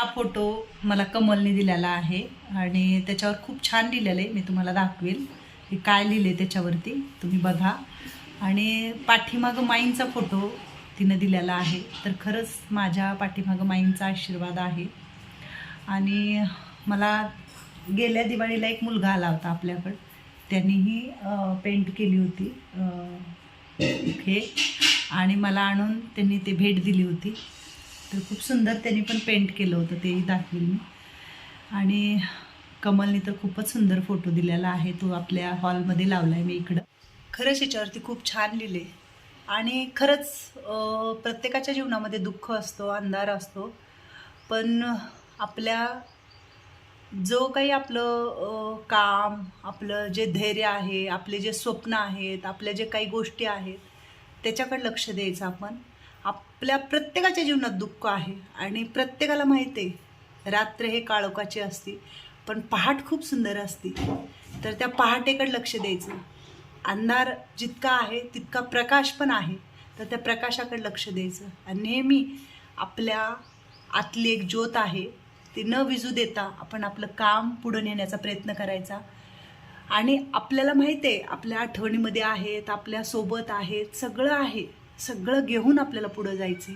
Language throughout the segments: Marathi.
हा फोटो मला कमलने दिलेला आहे आणि त्याच्यावर खूप छान लिहिलेलं आहे. मी तुम्हाला दाखवेल. की काय लिहिले त्याच्यावरती तुम्ही बघा. आणि पाठीमागं माईंचा फोटो तिनं दिलेला आहे. तर खरंच माझ्या पाठीमागं माईंचा आशीर्वाद आहे. आणि मला गेल्या दिवाळीला एक मुलगा आला होता आपल्याकडं. त्यांनीही पेंट केली होती हे. आणि मला आणून त्यांनी ते भेट दिली होती. तर खूप सुंदर त्यांनी पण पेंट केलं होतं तेही दाखवेल मी आणि कमलने तर खूपच सुंदर फोटो दिलेला आहे. तो आपल्या हॉलमध्ये लावला आहे मी इकडं. खरंच याच्यावरती खूप छान लिहिले आणि खरंच प्रत्येकाच्या जीवनामध्ये दुःख असतो अंधार असतो. पण आपल्या जो काही आपलं काम आपलं जे धैर्य आहे आपले जे स्वप्न आहेत आपल्या जे काही गोष्टी आहेत त्याच्याकडे लक्ष द्यायचं आपण. आपल्या प्रत्येकाच्या जीवनात दुःख आहे आणि प्रत्येकाला माहिती आहे रात्र हे काळोखाची असते पण पहाट खूप सुंदर असते. तर त्या पहाटेकडे लक्ष द्यायचं. अंधार जितका आहे तितका प्रकाश पण आहे तर त्या प्रकाशाकडे लक्ष द्यायचं. आणि नेहमी आपल्या आतली एक ज्योत आहे ती न विजू देता आपण आपलं काम पुढं नेण्याचा प्रयत्न करायचा. आणि आपल्याला माहिती आहे आपल्या आठवणीमध्ये आहेत आपल्यासोबत आहेत सगळं आहे. सगळं घेऊन आपल्याला पुढं जायचे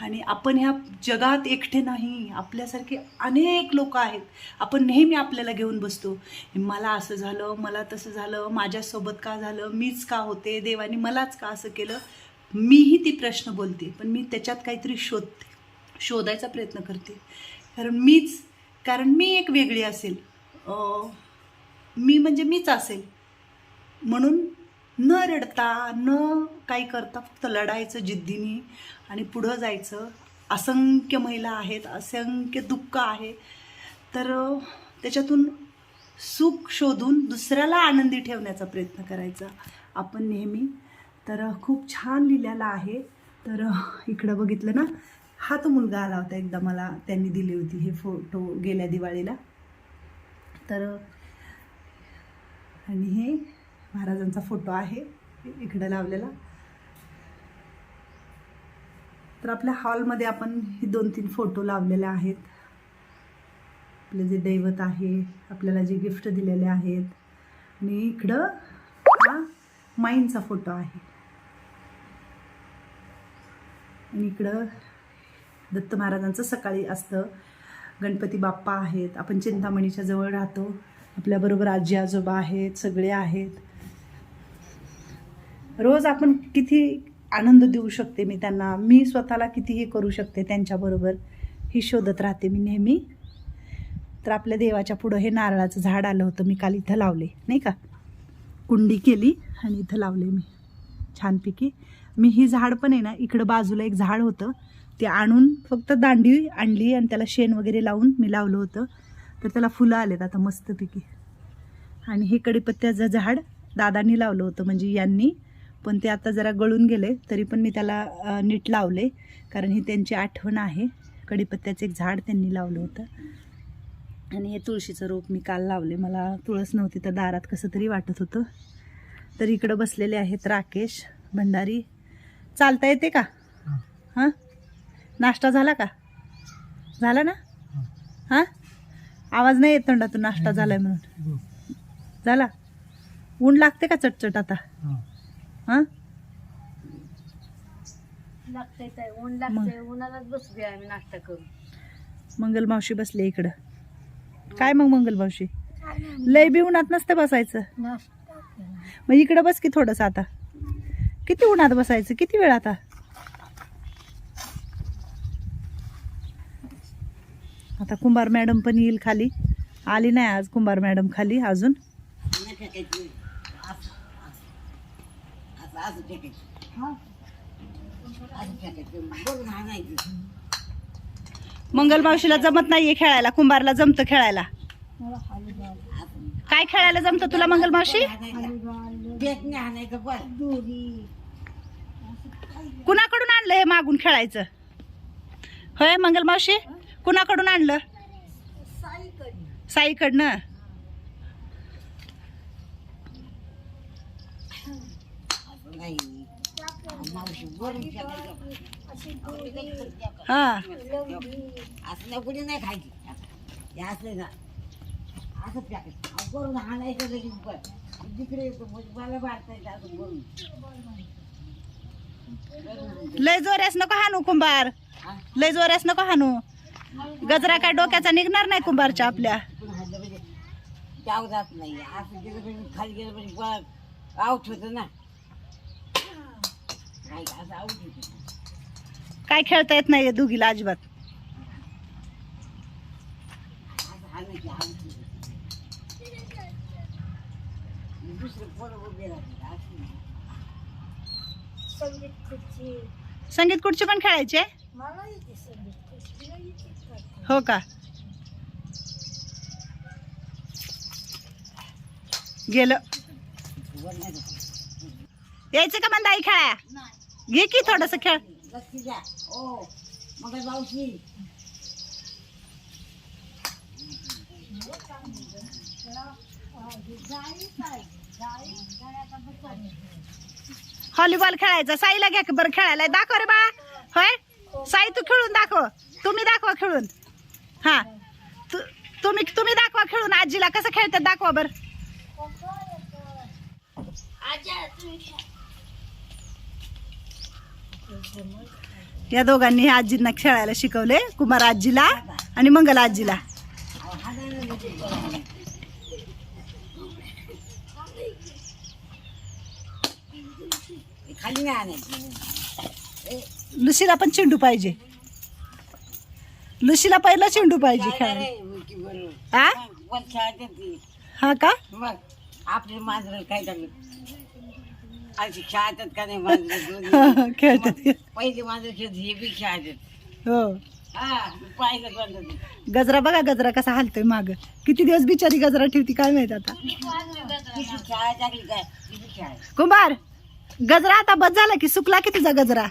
आणि आपण ह्या जगात एकटे नाही आपल्यासारखे अनेक लोक आहेत. आपण नेहमी आपल्याला घेऊन बसतो. मला असं झालं मला तसं झालं माझ्यासोबत का झालं मीच का होते देवाने मलाच का असं केलं? मीही ती प्रश्न बोलते पण मी त्याच्यात काहीतरी शोधते शोधायचा प्रयत्न करते. कारण मीच कारण मी एक वेगळी असेल. मी म्हणजे मीच असेल. म्हणून न रडता न काही करता फक्त लढायचं जिद्दीने आणि पुढं जायचं. असंख्य महिला आहेत असंख्य दुःख आहे. तर त्याच्यातून सुख शोधून दुसऱ्याला आनंदी ठेवण्याचा प्रयत्न करायचा. आपण नेहमी तर खूप छान लिहिलेला आहे. तर इकडं बघितलं ना हा तो मुलगा आला होता एकदा मला त्यांनी दिली होती हे फोटो गेल्या दिवाळीला. तर आणि हे महाराजांचा फोटो आहे इकडं लावलेला. तर आपल्या हॉलमध्ये आपण हे दोन तीन फोटो लावलेले आहेत. आपले जे दैवत आहे आपल्याला जे गिफ्ट दिलेले आहेत. आणि इकडं हा माईंचा फोटो आहे. आणि इकडं दत्त महाराजांचं सकाळी असतं. गणपती बाप्पा आहेत. आपण चिंतामणीच्या जवळ राहतो. आपल्याबरोबर आजी आजोबा आहेत सगळे आहेत. रोज आपण किती आनंद देऊ शकते मी त्यांना? मी स्वतःला कितीही करू शकते त्यांच्याबरोबर ही शोधत राहते मी नेहमी. तर आपल्या देवाच्या पुढं हे नारळाचं झाड आलं होतं मी काल इथं लावले नाही का? कुंडी केली आणि इथं लावले मी छानपैकी. मी ही झाड पण आहे ना इकडं बाजूला एक झाड होतं ते आणून फक्त दांडी आणली आणि त्याला शेण वगैरे लावून मी लावलं होतं. तर त्याला फुलं आलेत आता मस्तपैकी. आणि हे कडीपत्त्याचं झाड दादांनी लावलं होतं म्हणजे यांनी. पण ते आता जरा गळून गेले तरी पण मी त्याला नीट लावले. कारण ही त्यांची आठवण आहे. कडीपत्त्याचं एक झाड त्यांनी लावलं होतं. आणि हे तुळशीचं रोप मी काल लावले. मला तुळस नव्हती तर दारात कसं तरी वाटत होतं. तर इकडं बसलेले आहेत राकेश भंडारी. चालता येते का? हां. नाश्ता झाला का? झाला ना? हां? आवाज नाही येत तोंडातून नाश्ता झालाय म्हणून. झाला? ऊन लागते का चटचट आता? हां? लागतंय ताई, ऊन लागतंय उन्हालाच बसलोय आम्ही नाश्ता करून. मंगल मावशी बसले इकडं. काय मग मंगल मावशी? लय बी उन्हात नसतं बसायचं. नाश्ता केला. मग इकडं बस की थोडंसं आता. किती उन्हात बसायचं? किती वेळ आता? आता कुंभार मॅडम पण येईल खाली. आली नाही आज कुंभार मॅडम खाली अजून. मंगल मावशीला जमत नाहीये खेळायला कुंभारला जमतं खेळायला. मला हॉलीबॉल काय खेळायला जमतं तुला मंगल मावशी? हॉलीबॉल दोरी कुणाकडून आणलं हे मागून खेळायचं? होय मंगल मावशी? कुणाकडून आणलं? साईकडनं. मावशी बोलून हा. असल्या नाही खायची. हे असले ना. असं पॅकेट करून आणायचं लगेच पण तिकडे येतो म्हणजे मला वाटतं येतं असं करून. लय जोऱ्यास नको हाणू कुंभार? लय जोऱ्यास नको हाणू. गजरा काय डोक्याचा निघणार नाही कुंभारच्या आपल्या. पण म्हणजे? जाऊ जात नाही. असं गेलं म्हणजे खाली गेलं परत आऊट होतं ना. काय खेळता येत नाही दोघीला अजिबात. संगीत कुठचे पण खेळायचे हो का? गेलं. यायचं का मंदाई खेळा घे की थोडस खेळ. व्हॉलीबॉल खेळायचा. साईला घ्या बरं खेळायला. दाखव रे बाळा. होय? साई तू खेळून दाखव. तुम्ही दाखवा खेळून. हा. तु- तुम्ही तुम्ही दाखवा खेळून. आजीला कसं खेळतात दाखवा बर. या दोघांनी आजींना खेळायला शिकवले कुमार आजीला आणि मंगल आजीला. लुशीला पण चेंडू पाहिजे. लुशीला पहिला चेंडू पाहिजे खेळायला. हा का? आपले मांजर काय झालं? अशी खेळतात का नाही मांजर खेळतात. पहिले मांजर खेळत हे बी खेळायचे हो. हा पाहिलं कोणतं ते. गजरा बघा गजरा कसा हालतोय माग. किती दिवस बिचारी गजरा ठेवती काय माहीत आता? काय? कुंभार गजरा आता बस झाला की सुकला की तुझा गजरा?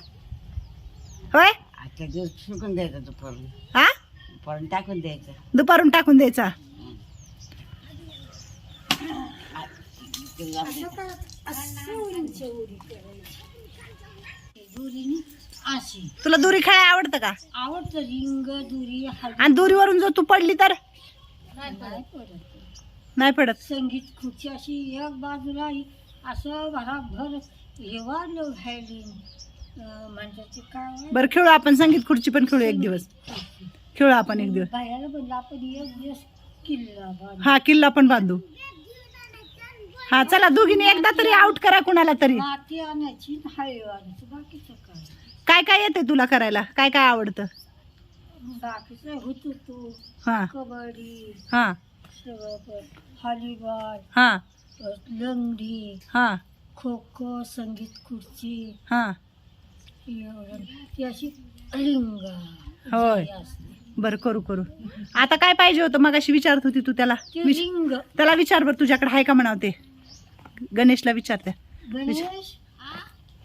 होय? आता दिवस सुकून द्यायचं तो हा? टाकून द्यायचं. दुपारून टाकून द्यायचा. अशी. तुला दुरी खेळायला आवडतं का? आवडतं रिंग दुरी आणि दुरीवरून जर तू पडली तर? नाही पडत. नाही पडत. संगीत खुर्ची अशी एक बाजूला असं भराभर व्हायलिन म्हणजे ते काय? बरं खेळू आपण संगीत खुर्ची पण खेळू एक दिवस. खेळू आपण एक दिवस. बाहेर बनला आपण एक दिवस किल्ला हा किल्ला पण बांधू. हा चला दोघींनी एकदा तरी आउट करा कुणाला तरी. माती आणायची हळी आणायची बाकीचं काय? काय काय येते तुला करायला? काय काय आवडतं? बाकीचं होतो तो हा. कबड्डी हा. सगळं पण. व्हॉलीबॉल हा. परत लंगडी हा. खो खो संगीत खुर्ची हा. एवढं. ती अशी रिंग होय. असते बरं करू करू. आता काय पाहिजे होतं? मग अशी विचारत होती तू त्याला. ती विच- रिंग त्याला विचार बरं तुझ्याकडे आहे का म्हणावते गणेशला विचारते. गणेश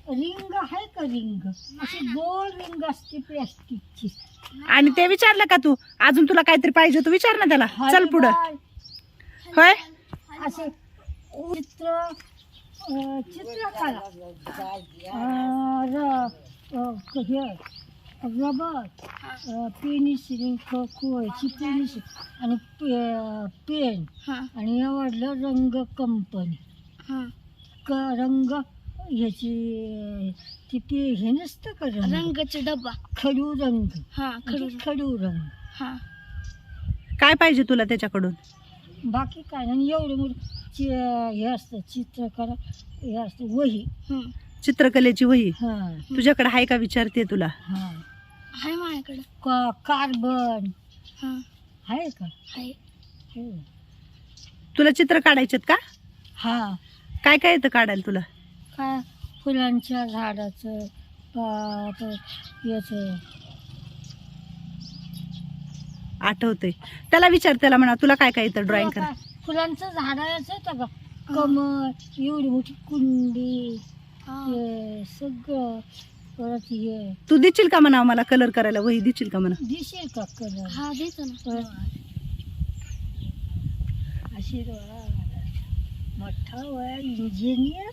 रिंग आहे का रिंग? अशी गोल रिंग असते प्लॅस्टिकची. आणि ते विचारलं का तू? अजून तुला काहीतरी पाहिजे होतं विचार ना त्याला. चल पुढं. होय? असे चित्र अं, चित्रकला. अं, र- अं, क- हे. रबर पेनिसिलिन खो खोयची पेनिसिल आणि पे- पेन. आणि एवढलं रंग कंपनी क रंग ह्याची ती पे हे नसतं का रंग? रंगाचा डब्बा खडू रंग. हा म्हणजे खडू रंग. हा. काय पाहिजे तुला त्याच्याकडून? बाकी काय नाही एवढं मोठं चि हे असतं चित्रकला हे असतं वही. चित्रकलेची वही? हां. तुझ्याकडे आहे का विचारते तुला? हां. आहे माझ्याकडे. का कार्बन? हा. आहे का? आहे. हो. तुला चित्र काढायचेत का? हां. काय काय येतं काढायला तुला? काय? फुलांच्या झाडाचं पा- याचं. आठवतंय. त्याला विचार त्याला म्हणा तुला काय काय येतं ड्रॉइंग कर फुलांचं झाडाचं येतं का कमळ एवढी मोठी कुंडी हा. सगळं परत हे. तू देशील का म्हणा मला कलर करायला? वही देशील का म्हणा? दिसेल का कलर हा देतो ना. परत आशीर्वाद. मोठा वय इंजिनियर